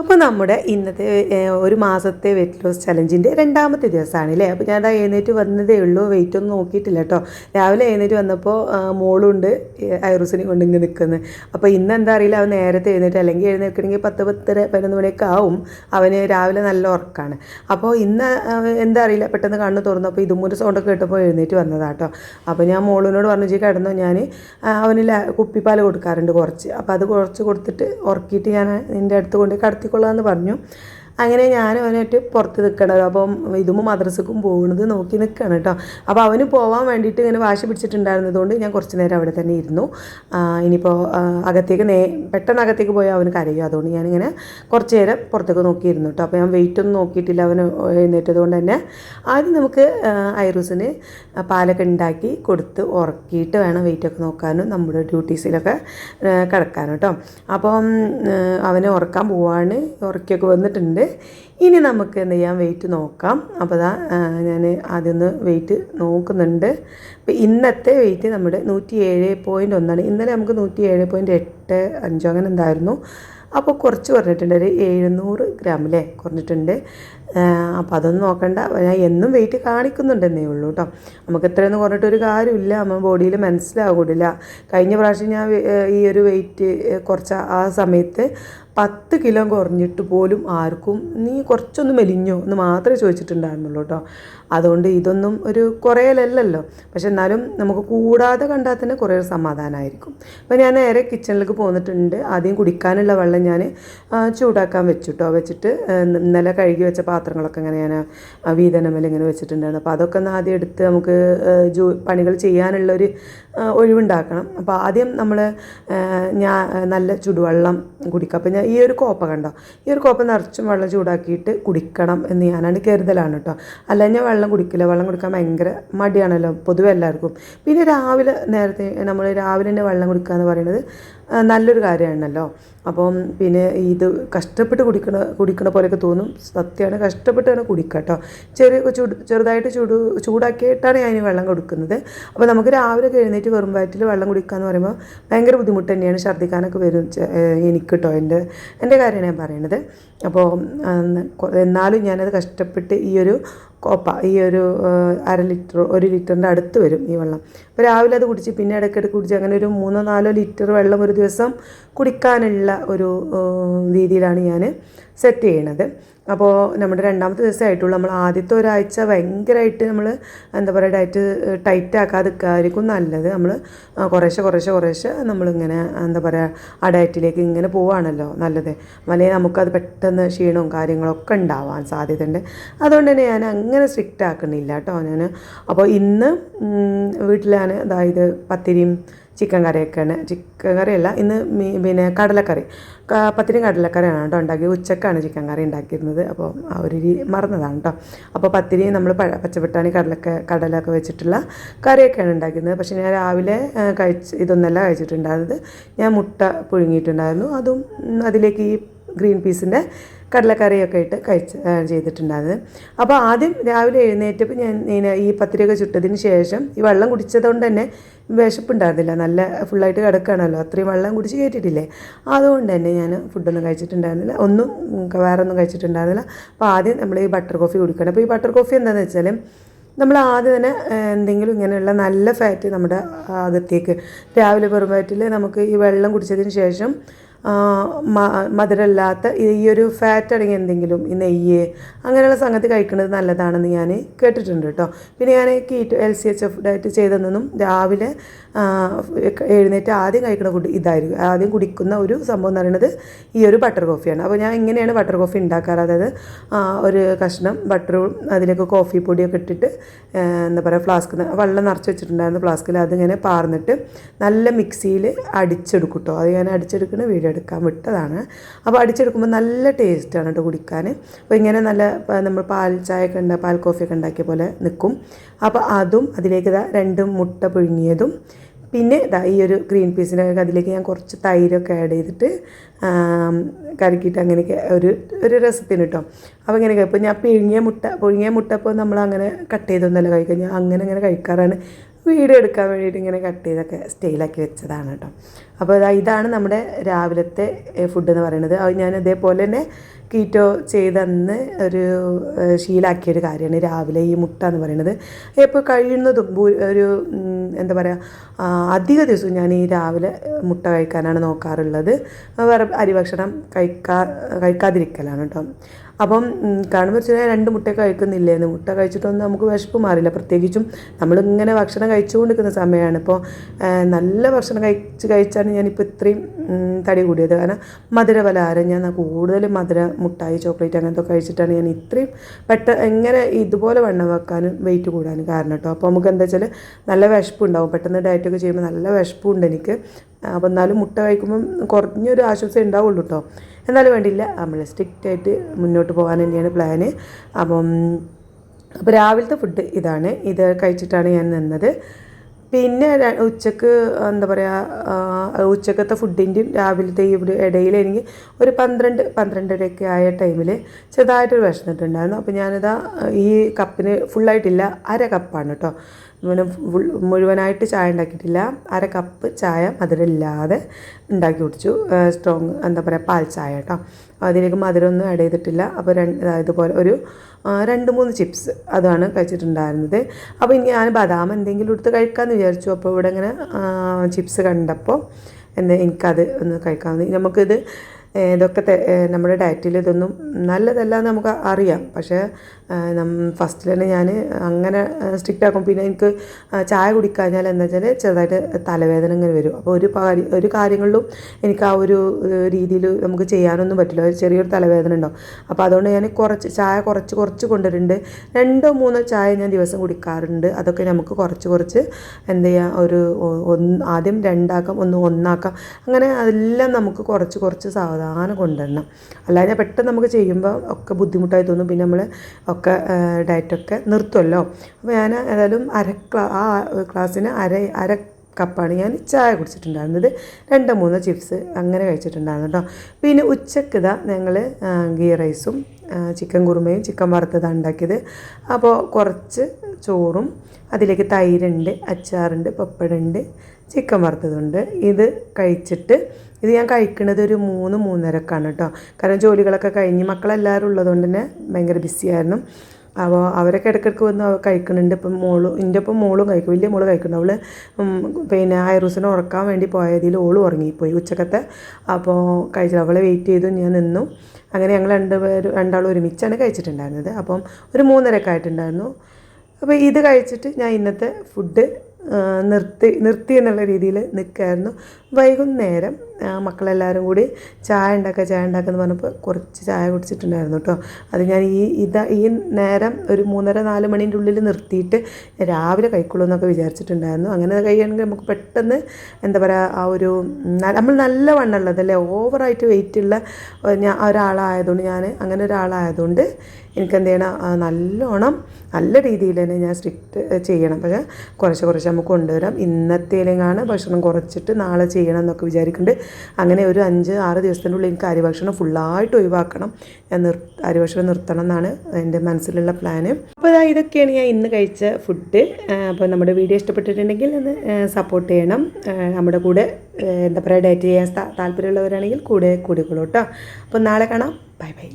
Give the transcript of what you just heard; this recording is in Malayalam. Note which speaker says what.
Speaker 1: അപ്പോൾ നമ്മുടെ ഇന്നത്തെ ഒരു മാസത്തെ വെയിറ്റ് ലോസ് ചലഞ്ചിന്റെ രണ്ടാമത്തെ ദിവസമാണ് അല്ലേ അപ്പോൾ ഞാൻ എഴുന്നേറ്റ് വന്നതേ ഉള്ളൂ വെയിറ്റ് ഒന്നും നോക്കിയിട്ടില്ല കേട്ടോ രാവിലെ എഴുന്നേറ്റ് വന്നപ്പോൾ മോളുണ്ട് ഐറൂസിനെ കൊണ്ട് ഇങ്ങനെ നിൽക്കുന്നത് അപ്പോൾ ഇന്ന് എന്താ അറിയില്ല അവൻ നേരത്തെ എഴുന്നേറ്റ് അല്ലെങ്കിൽ എഴുന്നേൽക്കണമെങ്കിൽ പത്ത് പത്തര പതിനൊന്ന് മണിയൊക്കെ ആവും. അവന് രാവിലെ നല്ല ഉറക്കാണ്. അപ്പോൾ ഇന്ന് എന്താ അറിയില്ല പെട്ടെന്ന് കണ്ണ് തുറന്നു. അപ്പോൾ ഇതും ഒരു സൗണ്ടൊക്കെ കേട്ടപ്പോൾ എഴുന്നേറ്റ് വന്നതാട്ടോ അപ്പോൾ ഞാൻ മോളിനോട് പറഞ്ഞു ജി കിടന്നു ഞാൻ അവന് കുപ്പിപ്പാൽ കൊടുക്കാറുണ്ട് കുറച്ച്. അപ്പോൾ അത് കുറച്ച് കൊടുത്തിട്ട് ഉറക്കിയിട്ട് ഞാൻ നിന്റെ അടുത്ത് കൊണ്ട് കടത്തിക്കൊള്ളാമെന്ന് പറഞ്ഞു. അങ്ങനെ ഞാൻ അവനായിട്ട് പുറത്ത് നിൽക്കണത് അപ്പം ഇതും മദ്രസക്കും പോകുന്നത് നോക്കി നിൽക്കണം കേട്ടോ. അപ്പോൾ അവന് പോകാൻ വേണ്ടിയിട്ട് ഇങ്ങനെ വാശി പിടിച്ചിട്ടുണ്ടായിരുന്നതുകൊണ്ട് ഞാൻ കുറച്ച് നേരം അവിടെ തന്നെ ഇരുന്നു. ഇനിയിപ്പോൾ അകത്തേക്ക് നേ പെട്ടെന്ന് അകത്തേക്ക് പോയാൽ അവന് കരയും. അതുകൊണ്ട് ഞാനിങ്ങനെ കുറച്ച് നേരം പുറത്തേക്ക് നോക്കിയിരുന്നു കേട്ടോ. അപ്പോൾ ഞാൻ വെയിറ്റ് ഒന്നും നോക്കിയിട്ടില്ല അവന് എഴുന്നേറ്റത് കൊണ്ട് തന്നെ. ആദ്യം നമുക്ക് ഐറൂസിന് പാലൊക്കെ ഉണ്ടാക്കി കൊടുത്ത് ഉറക്കിയിട്ട് വേണം വെയിറ്റൊക്കെ നോക്കാനും നമ്മുടെ ഡ്യൂട്ടീസിലൊക്കെ കിടക്കാനും കേട്ടോ. അപ്പം അവനെ ഉറക്കാൻ പോവാണ്. ഉറക്കിയൊക്കെ വന്നിട്ടുണ്ട്. ഇനി നമുക്ക് എന്ത് ചെയ്യാം? വെയിറ്റ് നോക്കാം. അപ്പോൾ ദാ ഞാൻ ആദ്യമൊന്ന് വെയിറ്റ് നോക്കുന്നുണ്ട്. അപ്പോൾ ഇന്നത്തെ വെയിറ്റ് നമ്മുടെ നൂറ്റി ഏഴ് പോയിന്റ് ഒന്നാണ്. ഇന്നലെ നമുക്ക് നൂറ്റി ഏഴ് പോയിന്റ് എട്ട് അഞ്ചോ അങ്ങനെ എന്തായിരുന്നു. അപ്പോൾ കുറച്ച് കുറഞ്ഞിട്ടുണ്ട്. ഒരു എഴുന്നൂറ് ഗ്രാം അല്ലേ കുറഞ്ഞിട്ടുണ്ട്. അപ്പോൾ അതൊന്നും നോക്കണ്ട. ഞാൻ എന്നും വെയിറ്റ് കാണിക്കുന്നുണ്ടെന്നേ ഉള്ളൂ കേട്ടോ നമുക്ക് ഇത്രയൊന്നും കുറഞ്ഞിട്ട് ഒരു കാര്യമില്ല. നമ്മൾ ബോഡിയിൽ മനസ്സിലാകൂടില്ല കഴിഞ്ഞ പ്രാവശ്യം ഞാൻ ഈ ഒരു വെയിറ്റ് കുറച്ച ആ സമയത്ത് പത്ത് കിലോ കുറഞ്ഞിട്ട് പോലും ആർക്കും നീ കുറച്ചൊന്ന് മെലിഞ്ഞോ എന്ന് മാത്രമേ ചോദിച്ചിട്ടുണ്ടായിരുന്നുള്ളൂ കേട്ടോ. അതുകൊണ്ട് ഇതൊന്നും ഒരു കുറയലല്ലല്ലോ. പക്ഷെ എന്നാലും നമുക്ക് കൂടാതെ കണ്ടാൽ തന്നെ കുറേ സമാധാനമായിരിക്കും. അപ്പോൾ ഞാൻ നേരെ കിച്ചണിലേക്ക് പോന്നിട്ടുണ്ട്. ആദ്യം കുടിക്കാനുള്ള വെള്ളം ഞാൻ ചൂടാക്കാൻ വെച്ചു വെച്ചിട്ട് ഇന്നലെ കഴുകി വെച്ച പാത്രങ്ങളൊക്കെ ഇങ്ങനെ ഞാൻ വീതനമേൽ ഇങ്ങനെ വെച്ചിട്ടുണ്ടായിരുന്നു. അപ്പോൾ അതൊക്കെ ഒന്ന് ആദ്യം എടുത്ത് നമുക്ക് ജോ പണികൾ ചെയ്യാനുള്ളൊരു ഒഴിവുണ്ടാക്കണം. അപ്പോൾ ആദ്യം നമ്മൾ ഞാൻ നല്ല ചുടുവെള്ളം കുടിക്കുക. അപ്പോൾ ഞാൻ ഈ ഒരു കോപ്പ കണ്ടോ? ഈ ഒരു കോപ്പ നിറച്ചും വെള്ളം ചൂടാക്കിയിട്ട് കുടിക്കണം എന്ന് ഞാനാണ് കരുതലാണ് കേട്ടോ അല്ല ഞാൻ വെള്ളം കുടിക്കില്ല. വെള്ളം കുടിക്കാൻ ഭയങ്കര മടിയാണല്ലോ പൊതുവെ എല്ലാവർക്കും. പിന്നെ രാവിലെ നേരത്തെ നമ്മൾ രാവിലെ തന്നെ വെള്ളം കുടിക്കുക എന്ന് പറയുന്നത് നല്ലൊരു കാര്യമാണല്ലോ. അപ്പം പിന്നെ ഇത് കഷ്ടപ്പെട്ട് കുടിക്കണ കുടിക്കണ പോലെയൊക്കെ തോന്നും. സത്യമാണ് കഷ്ടപ്പെട്ട് തന്നെ കുടിക്കുക കേട്ടോ. ചെറിയ ചൂട് ചെറുതായിട്ട് ചൂട് ചൂടാക്കിയിട്ടാണ് ഞാൻ വെള്ളം കൊടുക്കുന്നത്. അപ്പോൾ നമുക്ക് രാവിലെ എഴുന്നേറ്റ് വെറും വയറ്റിൽ വെള്ളം കുടിക്കുക എന്ന് പറയുമ്പോൾ ഭയങ്കര ബുദ്ധിമുട്ട് തന്നെയാണ് ഛർദ്ദിക്കാനൊക്കെ വരും എനിക്ക് കേട്ടോ എന്റെ എന്റെ കാര്യമാണ് ഞാൻ പറയുന്നത് അപ്പോൾ എന്നാലും ഞാനത് കഷ്ടപ്പെട്ട് ഈ ഒരു കോപ്പ ഈ ഒരു അര ലിറ്റർ ഒരു ലിറ്ററിന്റെ അടുത്ത് വരും ഈ വെള്ളം. അപ്പോൾ രാവിലെ അത് കുടിച്ച് പിന്നെ ഇടയ്ക്കിടയ്ക്ക് കുടിച്ച് അങ്ങനെ ഒരു മൂന്നോ നാലോ ലിറ്റർ വെള്ളം ഒരു ദിവസം കുടിക്കാനുള്ള ഒരു രീതിയിലാണ് ഞാൻ സെറ്റ് ചെയ്യണത്. അപ്പോൾ നമ്മുടെ രണ്ടാമത്തെ ദിവസമായിട്ടുള്ളൂ. നമ്മൾ ആദ്യത്തെ ഒരാഴ്ച ഭയങ്കരമായിട്ട് നമ്മൾ എന്താ പറയുക ഡയറ്റ് ടൈറ്റ് ആക്കാതിരിക്കും നല്ലത്. നമ്മൾ കുറേശ്ശെ കുറേശ്ശെ കുറേശ്ശെ നമ്മളിങ്ങനെ എന്താ പറയുക ആ ഡയറ്റിലേക്ക് ഇങ്ങനെ പോവുകയാണല്ലോ നല്ലത്. അല്ലെങ്കിൽ നമുക്കത് പെട്ടെന്ന് ക്ഷീണവും കാര്യങ്ങളൊക്കെ ഉണ്ടാവാൻ സാധ്യതയുണ്ട്. അതുകൊണ്ട് തന്നെ ഞാൻ അങ്ങനെ സ്ട്രിക്റ്റ് ആക്കണില്ല കേട്ടോ ഞാൻ അപ്പോൾ ഇന്ന് വീട്ടിലാണ് അതായത് പത്തിരിയും ചിക്കൻ കറിയൊക്കെയാണ്. ചിക്കൻ കറിയല്ല ഇന്ന് മീ പിന്നെ കടലക്കറി. പത്തിരി കടലക്കറിയാണ് കേട്ടോ ഉണ്ടാക്കിയത്. ഉച്ചക്കാണ് ചിക്കൻ കറി ഉണ്ടാക്കിയിരുന്നത്. അപ്പോൾ ആ ഒരു രീതി മറന്നതാണ് കേട്ടോ. അപ്പോൾ പത്തിരി നമ്മൾ പച്ചപ്പട്ടാണി കടലൊക്കെ കടലൊക്കെ വെച്ചിട്ടുള്ള കറിയൊക്കെയാണ് ഉണ്ടാക്കിയിരുന്നത്. പക്ഷേ ഞാൻ രാവിലെ കഴിച്ച് ഇതൊന്നല്ല കഴിച്ചിട്ടുണ്ടായിരുന്നത്. ഞാൻ മുട്ട പുഴുങ്ങിയിട്ടുണ്ടായിരുന്നു. അതും അതിലേക്ക് ഈ ഗ്രീൻ പീസിന്റെ കടലക്കറിയൊക്കെ ഇട്ട് കഴിച്ച് ചെയ്തിട്ടുണ്ടായിരുന്നത് അപ്പോൾ ആദ്യം രാവിലെ എഴുന്നേറ്റപ്പോൾ ഞാൻ ഇങ്ങനെ ഈ പത്തിരിയൊക്കെ ചുട്ടതിന് ശേഷം ഈ വെള്ളം കുടിച്ചതുകൊണ്ട് തന്നെ വിശപ്പുണ്ടായിരുന്നില്ല. നല്ല ഫുള്ളായിട്ട് കിടക്കുകയാണല്ലോ. അത്രയും വെള്ളം കുടിച്ച് കയറ്റിയിട്ടില്ലേ അതുകൊണ്ട് തന്നെ ഞാൻ ഫുഡൊന്നും കഴിച്ചിട്ടുണ്ടായിരുന്നില്ല. ഒന്നും വേറെ ഒന്നും കഴിച്ചിട്ടുണ്ടായിരുന്നില്ല. അപ്പോൾ ആദ്യം നമ്മൾ ഈ ബട്ടർ കോഫി കുടിക്കണം. അപ്പോൾ ഈ ബട്ടർ കോഫി എന്താണെന്ന് വെച്ചാൽ നമ്മൾ ആദ്യം തന്നെ എന്തെങ്കിലും ഇങ്ങനെയുള്ള നല്ല ഫാറ്റ് നമ്മുടെ അകത്തേക്ക് രാവിലെ വെറും വയറ്റിൽ നമുക്ക് ഈ വെള്ളം കുടിച്ചതിന് ശേഷം മധുരമില്ലാത്ത ഈ ഒരു ഫാറ്റ് അടങ്ങിയ എന്തെങ്കിലും ഈ നെയ്യ് അങ്ങനെയുള്ള സംഗതി കഴിക്കുന്നത് നല്ലതാണെന്ന് ഞാൻ കേട്ടിട്ടുണ്ട് കേട്ടോ. പിന്നെ ഞാൻ keto L C H F diet ചെയ്തതെന്നും രാവിലെ എഴുന്നേറ്റ് ആദ്യം കഴിക്കുന്ന ഫുഡ് ഇതായിരിക്കും. ആദ്യം കുടിക്കുന്ന ഒരു സംഭവം എന്ന് പറയുന്നത് ഈ ഒരു ബട്ടർ കോഫിയാണ് അപ്പോൾ ഞാൻ ഇങ്ങനെയാണ് ബട്ടർ കോഫി ഉണ്ടാക്കാറ്. അതായത് ഒരു കഷ്ണം ബട്ടറും അതിലേക്ക് കോഫി പൊടിയൊക്കെ ഇട്ടിട്ട് എന്താ പറയുക ഫ്ലാസ്ക് വെള്ളം നിറച്ച് വെച്ചിട്ടുണ്ടായിരുന്നു ഫ്ലാസ്കിൽ അതിങ്ങനെ പാർന്നിട്ട് നല്ല മിക്സിയിൽ അടിച്ചെടുക്കും കേട്ടോ. അത് ഞാൻ അടിച്ചെടുക്കുന്ന വീഡിയോ എടുക്കാൻ വിട്ടതാണ്. അപ്പോൾ അടിച്ചെടുക്കുമ്പോൾ നല്ല ടേസ്റ്റാണ് കേട്ടോ കുടിക്കാൻ. അപ്പോൾ ഇങ്ങനെ നല്ല നമ്മൾ പാൽ ചായ ഒക്കെ ഉണ്ട് പാൽ കോഫിയൊക്കെ ഉണ്ടാക്കിയ പോലെ നിൽക്കും. അപ്പോൾ അതും അതിലേക്ക് ഇതാ രണ്ട് മുട്ട പുഴുങ്ങിയതും. പിന്നെ ഇതാ ഈ ഒരു ഗ്രീൻ പീസിന്റെ അതിലേക്ക് ഞാൻ കുറച്ച് തൈരൊക്കെ ആഡ് ചെയ്തിട്ട് കലക്കിയിട്ട് അങ്ങനെയൊക്കെ ഒരു ഒരു രസത്തിന് കേട്ടോ. അപ്പോൾ ഇങ്ങനെ ഇപ്പോൾ ഞാൻ പിഴുങ്ങിയ മുട്ട പുഴുങ്ങിയ മുട്ട ഇപ്പോൾ നമ്മൾ അങ്ങനെ കട്ട് ചെയ്തൊന്നല്ല കഴിക്കുക ഞാൻ അങ്ങനെ അങ്ങനെ കഴിക്കാറാണ്. വീഡിയോ എടുക്കാൻ വേണ്ടിയിട്ട് ഇങ്ങനെ കട്ട് ചെയ്തൊക്കെ സ്റ്റൈലാക്കി വെച്ചതാണ് കേട്ടോ. അപ്പോൾ ഇതാ ഇതാണ് നമ്മുടെ രാവിലത്തെ ഫുഡ് എന്ന് പറയുന്നത്. അത് ഞാൻ ഇതേപോലെ തന്നെ കീറ്റോ ചെയ്തന്ന് ഒരു ശീലാക്കിയ ശീലാക്കിയൊരു കാര്യമാണ്. രാവിലെ ഈ മുട്ട എന്ന് പറയുന്നത്. ഇപ്പോൾ കഴിയുന്നതും ഒരു എന്താ പറയുക അധിക ദിവസവും ഞാൻ ഈ രാവിലെ മുട്ട കഴിക്കാനാണ് നോക്കാറുള്ളത്. വേറെ അരിഭക്ഷണം കഴിക്കാ കഴിക്കാതിരിക്കലാണ് കേട്ടോ. അപ്പം കാണുമ്പോൾ വെച്ചാൽ രണ്ട് മുട്ട കഴിക്കുന്നില്ലേ? മുട്ട കഴിച്ചിട്ടൊന്നും നമുക്ക് വിശപ്പ് മാറില്ല. പ്രത്യേകിച്ചും നമ്മളിങ്ങനെ ഭക്ഷണം കഴിച്ചുകൊണ്ടിരിക്കുന്ന സമയമാണ്. ഇപ്പോൾ നല്ല ഭക്ഷണം കഴിച്ച് കഴിച്ചാണ് ഞാനിപ്പോൾ ഇത്രയും തടി കൂടിയത്. കാരണം മധുര പലഹാരം ഞാൻ കൂടുതൽ മധുര മുട്ടായി ചോക്ലേറ്റ് അങ്ങനത്തെ കഴിച്ചിട്ടാണ് ഞാൻ ഇത്രയും പെട്ട എങ്ങനെ ഇതുപോലെ വണ്ണം വെക്കാനും വെയിറ്റ് കൂടാനും കാരണം കേട്ടോ അപ്പോൾ നമുക്ക് എന്താ വെച്ചാൽ നല്ല വിശപ്പുണ്ടാവും. പെട്ടെന്ന് ഡയറ്റൊക്കെ ചെയ്യുമ്പോൾ നല്ല വിശപ്പുണ്ട് എനിക്ക്. അപ്പോൾ എന്നാലും മുട്ട കഴിക്കുമ്പം കുറഞ്ഞൊരു ആശ്വാസം ഉണ്ടാവുള്ളൂ കേട്ടോ എന്നാലും വേണ്ടിയില്ല നമ്മൾ സ്ട്രിക്റ്റ് ആയിട്ട് മുന്നോട്ട് പോകാൻ തന്നെയാണ് പ്ലാന് അപ്പം അപ്പോൾ രാവിലത്തെ ഫുഡ് ഇതാണ്. ഇത് കഴിച്ചിട്ടാണ് ഞാൻ നിന്നത്. പിന്നെ ഉച്ചയ്ക്ക് എന്താ പറയുക ഉച്ചക്കത്തെ ഫുഡിന്റെയും രാവിലത്തെ ഇവിടെ ഇടയിൽ എനിക്ക് ഒരു പന്ത്രണ്ട് പന്ത്രണ്ടരയൊക്കെ ആയ ടൈമിൽ ചെറുതായിട്ടൊരു വിശന്നിട്ടുണ്ടായിരുന്നു. അപ്പോൾ ഞാനിതാ ഈ കപ്പിന് ഫുള്ളായിട്ടില്ല അര കപ്പാണ് കേട്ടോ ഫുൾ മുഴുവനായിട്ട് ചായ ഉണ്ടാക്കിയിട്ടില്ല അര കപ്പ് ചായ മധുരമില്ലാതെ ഉണ്ടാക്കി കുടിച്ചു സ്ട്രോങ് എന്താ പറയുക പാൽ ചായ കേട്ടോ അതിലേക്ക് മധുരമൊന്നും ആഡ് ചെയ്തിട്ടില്ല. അപ്പോൾ രണ്ട് ഇതുപോലെ ഒരു രണ്ട് മൂന്ന് ചിപ്സ് അതാണ് കഴിച്ചിട്ടുണ്ടായിരുന്നത്. അപ്പോൾ ഇനി ഞാൻ ബദാം എന്തെങ്കിലും എടുത്ത് കഴിക്കാമെന്ന് വിചാരിച്ചു. അപ്പോൾ ഇവിടെ ഇങ്ങനെ ചിപ്സ് കണ്ടപ്പോൾ എന്താ എനിക്കത് ഒന്ന് കഴിക്കാമെന്ന് നമുക്കിത് ഇതൊക്കെ നമ്മുടെ ഡയറ്റിൽ ഇതൊന്നും നല്ലതല്ല എന്ന് നമുക്ക് അറിയാം. പക്ഷേ ഫസ്റ്റിൽ തന്നെ ഞാൻ അങ്ങനെ സ്ട്രിക്റ്റ് ആക്കും. പിന്നെ എനിക്ക് ചായ കുടിക്കാഞ്ഞാൽ എന്താ വെച്ചാൽ ചെറുതായിട്ട് തലവേദന ഇങ്ങനെ വരും. അപ്പോൾ ഒരു ഒരു കാര്യങ്ങളിലും എനിക്ക് ആ ഒരു രീതിയിൽ നമുക്ക് ചെയ്യാനൊന്നും പറ്റില്ല. ഒരു ചെറിയൊരു തലവേദന ഉണ്ടാവും. അപ്പോൾ അതുകൊണ്ട് ഞാൻ കുറച്ച് ചായ കുറച്ച് കുറച്ച് കൊണ്ടുവരുന്നുണ്ട്. രണ്ടോ മൂന്നോ ചായ ഞാൻ ദിവസം കുടിക്കാറുണ്ട്. അതൊക്കെ നമുക്ക് കുറച്ച് കുറച്ച് എന്ത് ചെയ്യാം ഒരു ആദ്യം രണ്ടാക്കാം ഒന്ന് ഒന്നാക്കാം. അങ്ങനെ അതെല്ലാം നമുക്ക് കുറച്ച് കുറച്ച് സാവധാനം കൊണ്ടുവരണം അല്ലാതെ പെട്ടെന്ന് നമുക്ക് ചെയ്യുമ്പോൾ ഒക്കെ ബുദ്ധിമുട്ടായി തോന്നും. പിന്നെ നമ്മൾ ഒക്കെ ഡയറ്റൊക്കെ നിർത്തുമല്ലോ അപ്പോൾ ഞാൻ ഏതായാലും അര ക്ലാ ആ ക്ലാസ്സിന് അര അര കപ്പാണ് ഞാൻ ചായ കുടിച്ചിട്ടുണ്ടായിരുന്നത്. രണ്ട് മൂന്ന് ചിപ്സ് അങ്ങനെ കഴിച്ചിട്ടുണ്ടായിരുന്നു കേട്ടോ പിന്നെ ഉച്ചയ്ക്ക് ഇതാ ഞങ്ങൾ ഗീ റൈസും ചിക്കൻ കുറുമയും ചിക്കൻ വറുത്തതാണ് ഉണ്ടാക്കിയത്. അപ്പോൾ കുറച്ച് ചോറും അതിലേക്ക് തൈരുണ്ട് അച്ചാറുണ്ട് പപ്പടമുണ്ട് ചിക്കൻ വറുത്തതുണ്ട്. ഇത് കഴിച്ചിട്ട് ഇത് ഞാൻ കഴിക്കുന്നത് ഒരു മൂന്ന് മൂന്നരക്കാണ് കേട്ടോ കാരണം ജോലികളൊക്കെ കഴിഞ്ഞ് മക്കളെല്ലാവരും ഉള്ളതുകൊണ്ട് തന്നെ ഭയങ്കര ബിസിയായിരുന്നു. അപ്പോൾ അവരൊക്കെ ഇടയ്ക്കിടയ്ക്ക് വന്ന് കഴിക്കുന്നുണ്ട് ഇപ്പം മോളും എന്റെ ഒപ്പം മോളും കഴിക്കും. വലിയ മോൾ കഴിക്കുന്നു അവൾ പിന്നെ ഐറൂസിനെ ഉറക്കാൻ വേണ്ടി പോയതിൽ ഓളും ഉറങ്ങിപ്പോയി ഉച്ചക്കത്തെ. അപ്പോൾ കഴിച്ചു അവളെ വെയിറ്റ് ചെയ്തു. ഞാൻ നിന്നു. അങ്ങനെ ഞങ്ങൾ രണ്ടുപേരും രണ്ടാളും ഒരുമിച്ചാണ് കഴിച്ചിട്ടുണ്ടായിരുന്നത്. അപ്പം ഒരു മൂന്നരക്കായിട്ടുണ്ടായിരുന്നു. അപ്പോൾ ഇത് കഴിച്ചിട്ട് ഞാൻ ഇന്നത്തെ ഫുഡ് നിർത്തി നിർത്തി എന്നുള്ള രീതിയിൽ നിൽക്കുകയായിരുന്നു വൈകുന്നേരം മക്കളെല്ലാവരും കൂടി ചായ ഉണ്ടാക്കുക ചായ ഉണ്ടാക്കുക എന്ന് പറഞ്ഞപ്പോൾ കുറച്ച് ചായ കുടിച്ചിട്ടുണ്ടായിരുന്നു കേട്ടോ. അത് ഞാൻ ഈ ഇതാ ഈ നേരം ഒരു മൂന്നര നാല് മണീന്റെ ഉള്ളിൽ നിർത്തിയിട്ട് രാവിലെ കഴിക്കുള്ളൂ എന്നൊക്കെ വിചാരിച്ചിട്ടുണ്ടായിരുന്നു. അങ്ങനെ കഴിയുകയാണെങ്കിൽ നമുക്ക് പെട്ടെന്ന് എന്താ പറയുക ആ ഒരു നമ്മൾ നല്ല വണ്ണമുള്ളതല്ലേ ഓവറായിട്ട് വെയിറ്റ് ഉള്ള ഞാൻ ഒരാളായതുകൊണ്ട് ഞാൻ അങ്ങനെ ഒരാളായതുകൊണ്ട് എനിക്ക് എന്ത് ചെയ്യണം? നല്ലോണം നല്ല രീതിയിൽ തന്നെ ഞാൻ സ്ട്രിക്റ്റ് ചെയ്യണം. പക്ഷേ കുറച്ച് കുറച്ച് നമുക്ക് കൊണ്ടുവരാം. ഇന്നത്തേലെങ്ങാണ് ഭക്ഷണം കുറച്ചിട്ട് നാളെ ചെയ്യണം എന്നൊക്കെ വിചാരിക്കുന്നുണ്ട്. അങ്ങനെ ഒരു അഞ്ച് ആറ് ദിവസത്തിന്റെ ഉള്ളിൽ എനിക്ക് അരിഭക്ഷണം ഫുള്ളായിട്ട് ഒഴിവാക്കണം. ഞാൻ നിർ അരിഭക്ഷണം നിർത്തണം എന്നാണ് എന്റെ മനസ്സിലുള്ള പ്ലാന് അപ്പോൾ ഇതാ ഇതൊക്കെയാണ് ഞാൻ ഇന്ന് കഴിച്ച ഫുഡ് അപ്പോൾ നമ്മുടെ വീഡിയോ ഇഷ്ടപ്പെട്ടിട്ടുണ്ടെങ്കിൽ ഒന്ന് സപ്പോർട്ട് ചെയ്യണം. നമ്മുടെ കൂടെ എന്താ പറയുക ഡയറ്റ് ചെയ്യാൻ താല്പര്യമുള്ളവരാണെങ്കിൽ കൂടെ കൂടിക്കോളൂ കേട്ടോ അപ്പോൾ നാളെ കാണാം. Bye bye